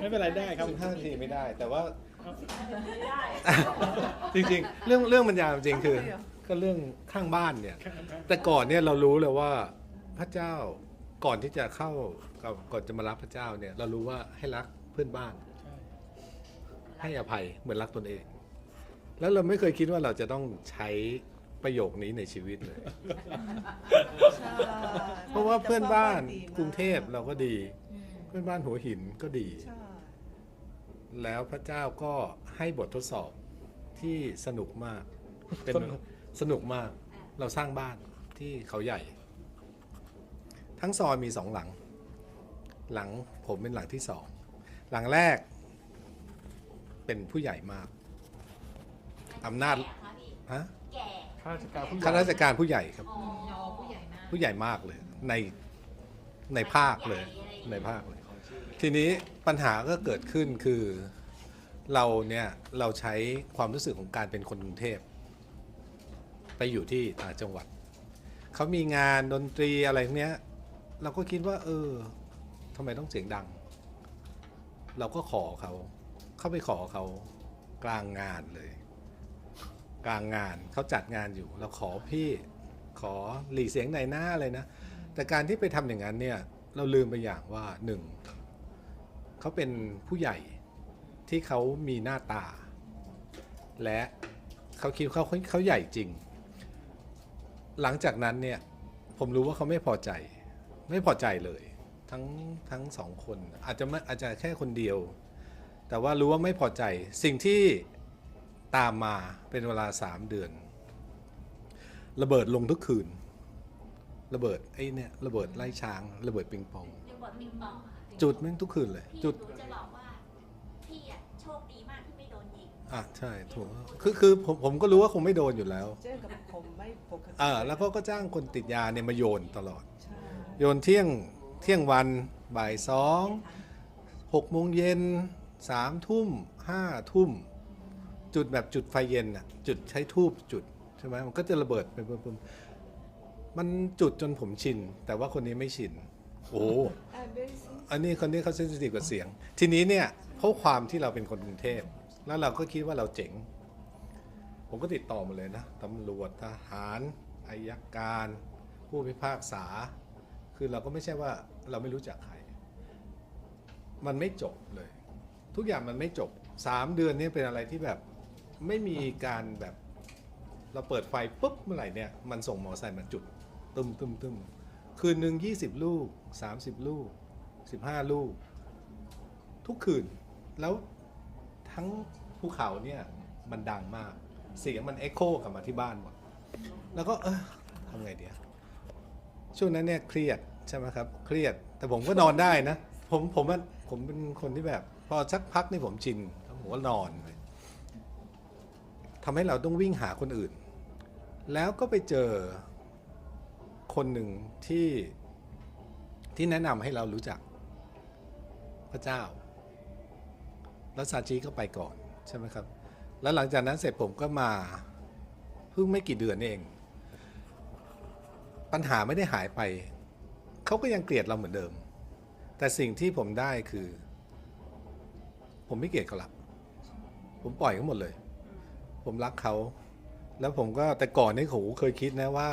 ไม่เป็นไรได้ครับ สิบห้านาทีไม่ได้ แต่ว่า จริงๆ เรื่องเรื่องมันยาวจริงๆคือ ก็เรื่องข้างบ้านเนี่ย แต่ก่อนเนี่ยเรารู้เลยว่าพระเจ้าก่อนที่จะเข้ากับก่อนจะมารับพระเจ้าเนี่ย เรารู้ว่าให้รักเพื่อนบ้านให้อภัยเหมือนรักตนเอง แล้วเราไม่เคยคิดว่าเราจะต้องใช้ประโยคนี้ในชีวิตเลยใช่เพราะว่าเพื่อนบ้านดีมากกรุงเทพเราก็ดี เพื่อนบ้านหัวหินก็ดี ใช่แล้วแล้วพระเจ้าก็ให้บททดสอบที่สนุกมาก เป็นสนุก สนุกมาก เราสร้างบ้านที่เขาใหญ่ ทั้งซอยมีสองหลัง หลังผมเป็นหลังที่สอง หลังแรก เป็นผู้ใหญ่มาก อำนาจ ฮะแก่ข้าราชการผู้ใหญ่ข้าราชการผู้ใหญ่ครับ อ๋อผู้ใหญ่มากผู้ใหญ่มากเลย ในในภาคเลย ในภาคเลย ทีนี้ปัญหาก็เกิดขึ้นคือเราเนี่ยเราใช้ความรู้สึกของการเป็นคนกรุงเทพ ไปอยู่ที่ต่างจังหวัด เขามีงานดนตรีอะไรพวกเนี้ย เราก็คิดว่า เออทำไมต้องเสียงดัง เราก็ขอเขาเข้าไปขอเขากลางงานเลย กลางงานเขาจัดงานอยู่เราขอพี่ขอหลีเสียงไหนหน้าอะไรนะ แต่การที่ไปทำอย่างนั้นเนี่ย เราลืมไปอย่างว่าหนึ่ง เขาเป็นผู้ใหญ่ที่เขามีหน้าตา และเขาคิดเขาเขาเขาใหญ่จริง หลังจากนั้นเนี่ยผมรู้ว่าเขาไม่พอใจ ไม่พอใจเลย ทั้งทั้งสองคนอาจจะไม่อาจจะแค่คนเดียว แต่ว่ารู้ว่าไม่พอใจสิ่งที่ตามมาเป็นเวลาสามเดือน ระเบิดลงทุกคืน ระเบิดไอ้เนี่ยระเบิดไล่ช้าง ระเบิดปิงปองรียกว่าปิงปอง จุดแม่งทุกคืนเลย พี่จุดหนูจะบอกว่าพี่อะโชคดีมากที่ไม่โดนยิงอะใช่ถูกคือคือผมผมก็รู้ว่าคงไม่โดนอยู่แล้วเจอกับผมไม่ปกติอ่าแล้วก็ก็จ้างคนติดยาเนี่ยมาโยนตลอด ใช่โยนเที่ยงเที่ยงวันบ่ายสองหกโมงเย็นสามทุ่มห้าทุ่ม จุดแบบจุดไฟเย็นอะจุดใช้ทูบจุดใช่ไหมมันก็จะระเบิดไปปุ๊บๆมันจุดจนผมชิน แต่ว่าคนนี้ไม่ชิน โอ้อ่าเบสิอันนี้คนนี้เขาเซนซิทีฟกับเสียง ทีนี้เนี่ยเพราะความที่เราเป็นคนกรุงเทพ แล้วเราก็คิดว่าเราเจ๋ง ผมก็ติดต่อมาเลยนะตำรวจทหารอายการ ผู้พิพากษา คือเราก็ไม่ใช่ว่าเราไม่รู้จักใคร มันไม่จบเลย ทุกอย่างมันไม่จบสามเดือนนี้เป็นอะไรที่แบบไม่มีการแบบเราเปิดไฟปุ๊บเมื่อไหร่เนี่ยมันส่งมอเตอร์ไซค์มาจุดตึมตึมตึม คืนหนึ่งยี่สิบลูกสามสิบลูกสิบห้าลูก ทุกคืน แล้วทั้งภูเขาเนี่ยมันดังมาก เสียงมันเอ็กโคกลับมาที่บ้านหมด แล้วก็เออทำไงเดีอะช่วงนั้นเนี่ยเครียดใช่ไหมครับ เครียด แต่ผมก็นอนได้นะ ผมผมว่าผมเป็นคนที่แบบ พอสักพักนี่ผมชินแล้วผมก็นอนเลยทำให้เราต้องวิ่งหาคนอื่น แล้วก็ไปเจอ คนหนึ่งที่ที่แนะนำให้เรารู้จักพระเจ้า แล้วซาจิก็ไปก่อนใช่ไหมครับ แล้วหลังจากนั้นเสร็จผมก็มาเพิ่งไม่กี่เดือนเอง ปัญหาไม่ได้หายไป เขาก็ยังเกลียดเราเหมือนเดิม แต่สิ่งที่ผมได้คือ ผมไม่เกลียดเขาละผมปล่อยเขาหมดเลย ผมรักเขา แล้วผมก็แต่ก่อนนี่โหเคยคิดนะว่า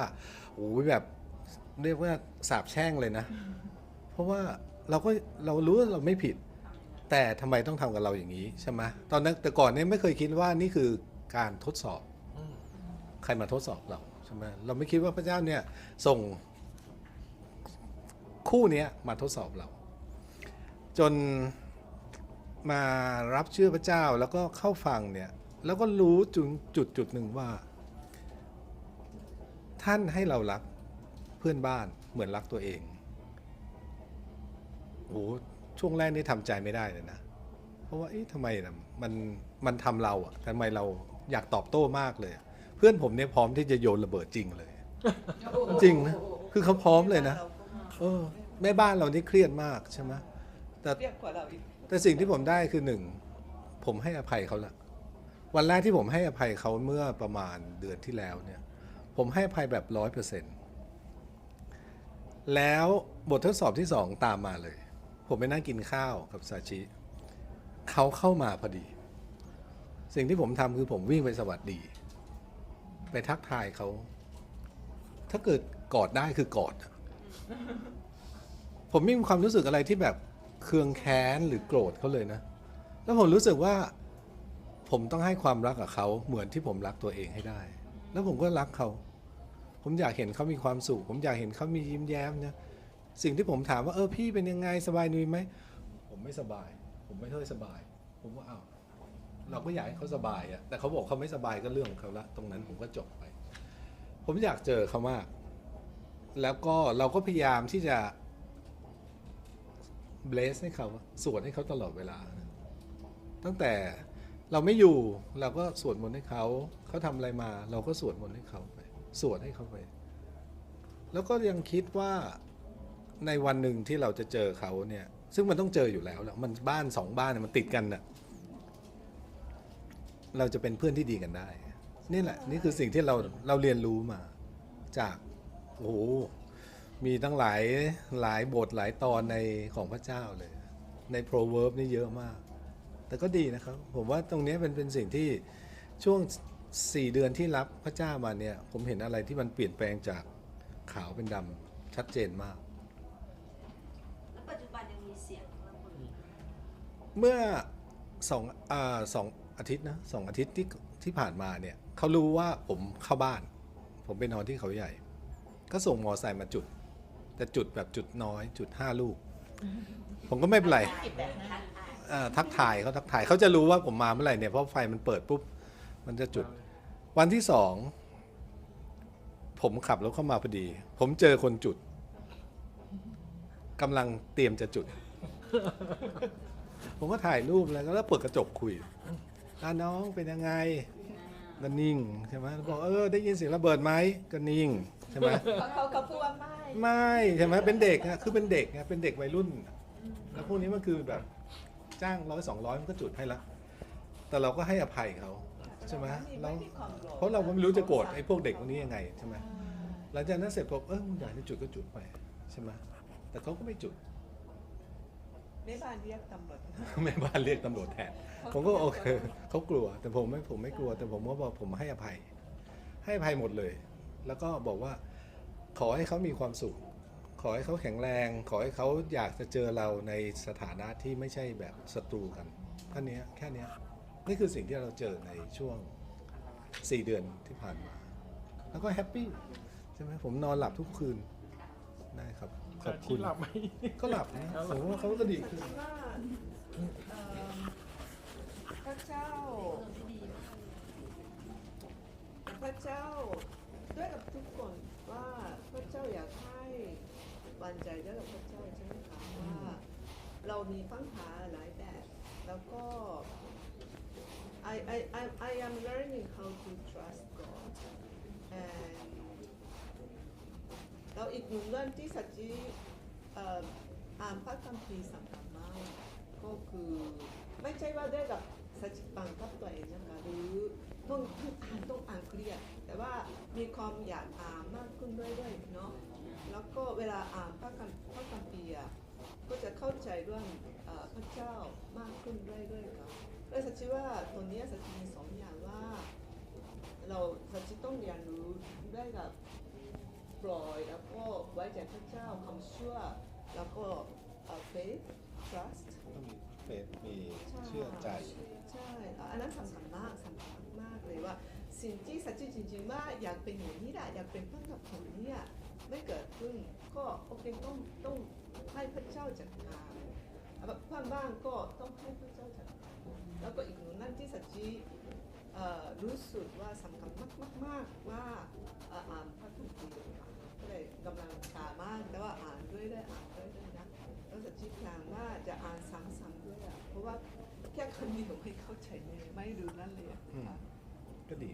โอ้ยแบบ เรียกว่าสาบแช่งเลยนะ เพราะว่าเราก็เรารู้ว่าเราไม่ผิด แต่ทำไมต้องทำกับเราอย่างนี้ใช่ไหมตอนนั้นแต่ก่อนเนี่ยไม่เคยคิดว่านี่คือการทดสอบ ใครมาทดสอบเราใช่ไหมเราไม่คิดว่าพระเจ้าเนี่ยส่งคู่เนี้ยมาทดสอบเรา จนมารับเชื่อพระเจ้าแล้วก็เข้าฟังเนี่ยแล้วก็รู้จุดจุดจุดหนึ่งว่า ท่านให้เรารักเพื่อนบ้านเหมือนรักตัวเองโอ้โหช่วงแรกนี่ทำใจไม่ได้เลยนะ เพราะว่าเอ๊ะทำไมนะมันมันทำเราอะทำไมเราอยากตอบโต้มากเลยอะเพื่อนผมเนี่ยพร้อมที่จะโยนระเบิดจริงเลย จริงนะคือเขาพร้อมเลยนะราก็มาเออแม่บ้านเรานี่เครียดมากใช่ไหมแต่เรียกกว่าเราอีกแต่สิ่งที่ผมได้คือหนึ่งผมให้อภัยเขาละวันแรกที่ผมให้อภัยเขาเมื่อประมาณเดือนที่แล้วเนี่ย ผมให้อภัยแบบร้อยเปอร์เซ็นต์ แล้วบททดสอบที่สองตามมาเลย ผมไปนั่งกินข้าวกับซาชิ เขาเข้ามาพอดี สิ่งที่ผมทำคือผมวิ่งไปสวัสดี ไปทักทายเขา ถ้าเกิดกอดได้คือกอด ผมไม่มีความรู้สึกอะไรที่แบบเคืองแค้นหรือโกรธเขาเลยนะ แล้วผมรู้สึกว่า ผมต้องให้ความรักกับเขาเหมือนที่ผมรักตัวเองให้ได้ แล้วผมก็รักเขา ผมอยากเห็นเขามีความสุข ผมอยากเห็นเขามียิ้มแย้มนะ สิ่งที่ผมถามว่าเออพี่เป็นยังไงสบายดีไหม ผมไม่สบาย ผมไม่ค่อยสบาย ผมว่าอ้าวเราก็อยากให้เขาสบายอะแต่เขาบอกเขาไม่สบายก็เรื่องของเขาละตรงนั้นผมก็จบไป ผมอยากเจอเขามาก แล้วก็เราก็พยายามที่จะเบลสให้เขาสวดให้เขาตลอดเวลา ตั้งแต่เราไม่อยู่เราก็สวดมนต์ให้เขา เขาทำอะไรมา เราก็สวดมนต์ให้เขาไป สวดให้เขาไป แล้วก็ยังคิดว่าในวันหนึ่งที่เราจะเจอเขาเนี่ย ซึ่งมันต้องเจออยู่แล้วแหละมันบ้านสองบ้านเนี่ยมันติดกันน่ะ เราจะเป็นเพื่อนที่ดีกันได้ นี่แหละ นี่คือสิ่งที่เราเราเรียนรู้มา จากโอ้โหมีตั้งหลายหลายบทหลายตอนในของพระเจ้าเลย ในโปรเวิร์บนี่เยอะมาก แต่ก็ดีนะครับ ผมว่าตรงนี้เป็นเป็นสิ่งที่ช่วง 4เดือนที่รับพระเจ้ามาเนี่ยผมเห็นอะไรที่มันเปลี่ยนแปลงจากขาวเป็นดำชัดเจนมาก แล้วปัจจุบันยังมีเสียงระเบิดเมื่อสองอ่าสองอาทิตย์นะสองอาทิตย์ที่ที่ผ่านมาเนี่ยเขารู้ว่าผมเข้าบ้าน ผมไปนอนที่เขาใหญ่ ก็ส่งมอไซค์มาจุด แต่จุดแบบจุดน้อย จุดห้าลูก ผมก็ไม่เป็นไรติดแบบนั้นอ่าทักทายเขาทักทายเขาจะรู้ว่าผมมาเมื่อไหร่เนี่ยเพราะไฟมันเปิดปุ๊บมันจะจุด วันที่สองผมขับรถเข้ามาพอดี ผมเจอคนจุดกำลังเตรียมจะจุด ผมก็ถ่ายรูปแล้วก็เปิดกระจกคุยอ่าน้องเป็นยังไงก็นิ่งใช่ไหมบอกเออได้ยินเสียงระเบิดไหมก็นิ่งใช่ไหมเขาเขาเขาพูดว่าไม่ไม่ใช่ไหมเป็นเด็กอะคือเป็นเด็กไงเป็นเด็กวัยรุ่น แล้วพวกนี้มันคือแบบ จ้างร้อยสองร้อยมันก็จุดให้ละแต่เราก็ให้อภัยเขา ใช่ไหมเราเพราะเราก็ไม่รู้จะโกรธไอ้พวกเด็กพวกนี้ยังไงใช่ไหมหลังจากนั้นเสร็จปุ๊บเออมึงอยากจะจุดก็จุดไปใช่ไหมแต่เขาก็ไม่จุดแม่บ้านเรียกตำรวจแม่บ้านเรียกตำรวจแทนผมก็โอเคเขากลัว แต่ผมไม่ผมไม่กลัว แต่ผมก็บอกผมให้อภัย ให้อภัยหมดเลย แล้วก็บอกว่า ขอให้เขามีความสุข ขอให้เขาแข็งแรง ขอให้เขาอยากจะเจอเราในสถานะที่ไม่ใช่แบบศัตรูกันแค่เนี้ยแค่เนี้ย นี่คือสิ่งที่เราเจอในช่วง 4 เดือนที่ผ่านมา แล้วก็แฮปปี้ใช่ไหมผมนอนหลับทุกคืนได้ครับขอบคุณหลับไหมก็หลับนะผมว่าเขาก็ดีขึ้นว่าเอ่อพระเจ้า พระเจ้าด้วยกับทุกคนว่าพระเจ้าอยากให้บันใจด้วยกับพระเจ้าใช่ไหมคะว่าเรามีปัญหาหลายแบบ แล้วก็ I I I I am learning how to trust God and เราอีกหนึ่งเรื่องที่สัจจิอ่านพระคัมภีร์สำคัญมากก็คือไม่ใช่ว่าได้กับสัจจิบังกับตัวเองนะคะหรือต้องต้องอ่านต้องอ่านเครียดแต่ว่ามีความอยากอ่านมากขึ้นเรื่อยๆเนาะแล้วก็เวลาอ่านพระคัมพระคัมภีร์ก็จะเข้าใจเรื่องพระเจ้ามากขึ้นเรื่อยๆค่ะ แล้วสัจจิว่าตัวเนี้ยสัจจิมีสองอย่างว่า เราสัจจิต้องเรียนรู้ได้กับปล่อยแล้วก็ไว้ใจพระเจ้าคำเชื่อแล้วก็ faith trust ต้องมีเฟซมีเชื่อใจ ใช่ อันนั้นสำคัญมากสำคัญมากเลยว่า สิ่งที่สัจจริงๆว่าอยากเป็นอย่างนี้แหละอยากเป็นเพื่อนกับคนเนี้ยไม่เกิดขึ้นก็โอเคต้องต้องให้พระเจ้าจัดการแบบเพื่อนบ้านก็ต้องให้พระเจ้าจัดการ แล้วก็อีกหนึ่งนั่นที่สัจจิรู้สึกว่าสำคัญมากๆๆว่าเอ่าอ่านพระคัมภีร์ค่ะก็เลยกำลังสามากแต่ว่าอ่านด้วยได้อ่านด้วยได้นะแล้วสัจจิพลางว่าจะอ่านซ้ำๆด้วยอะเพราะว่าแค่คำเดียวไม่เข้าใจเลยไม่รู้นั่นเลยอะค่ะก็ดี